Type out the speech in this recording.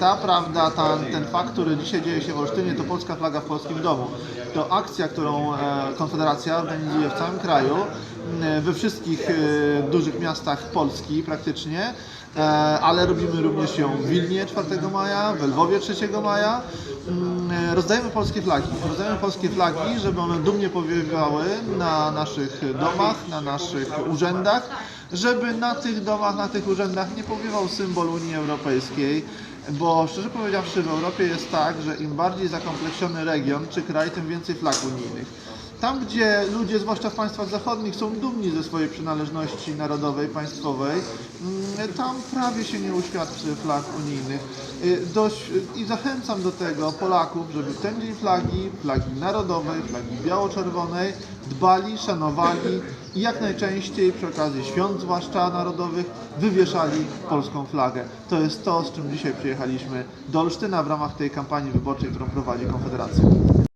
ta prawda, ta, ten fakt, który dzisiaj dzieje się w Olsztynie, to polska flaga w polskim domu. To akcja, którą e, Konfederacja organizuje w całym kraju, we wszystkich e, dużych miastach Polski praktycznie, e, ale robimy również ją w Wilnie 4 maja, w Lwowie 3 maja. Mm, e, Rozdajemy polskie flagi. Rozdajemy polskie flagi, żeby one dumnie powiewały na naszych domach, na naszych urzędach, żeby na tych domach, na tych urzędach nie powiewał symbol Unii Europejskiej, bo szczerze powiedziawszy w Europie jest tak, że im bardziej zakompleksiony region czy kraj, tym więcej flag unijnych. Tam, gdzie ludzie, zwłaszcza w państwach zachodnich, są dumni ze swojej przynależności narodowej, państwowej, mm, tam prawie się nie uświadczy flag unijnych. Y, Dość, I zachęcam do tego Polaków, żeby ten dzień flagi, flagi narodowej, flagi biało-czerwonej, dbali, szanowali i jak najczęściej przy okazji świąt, zwłaszcza narodowych, wywieszali polską flagę. To jest to, z czym dzisiaj przyjechaliśmy do Olsztyna w ramach tej kampanii wyborczej, którą prowadzi Konfederacja.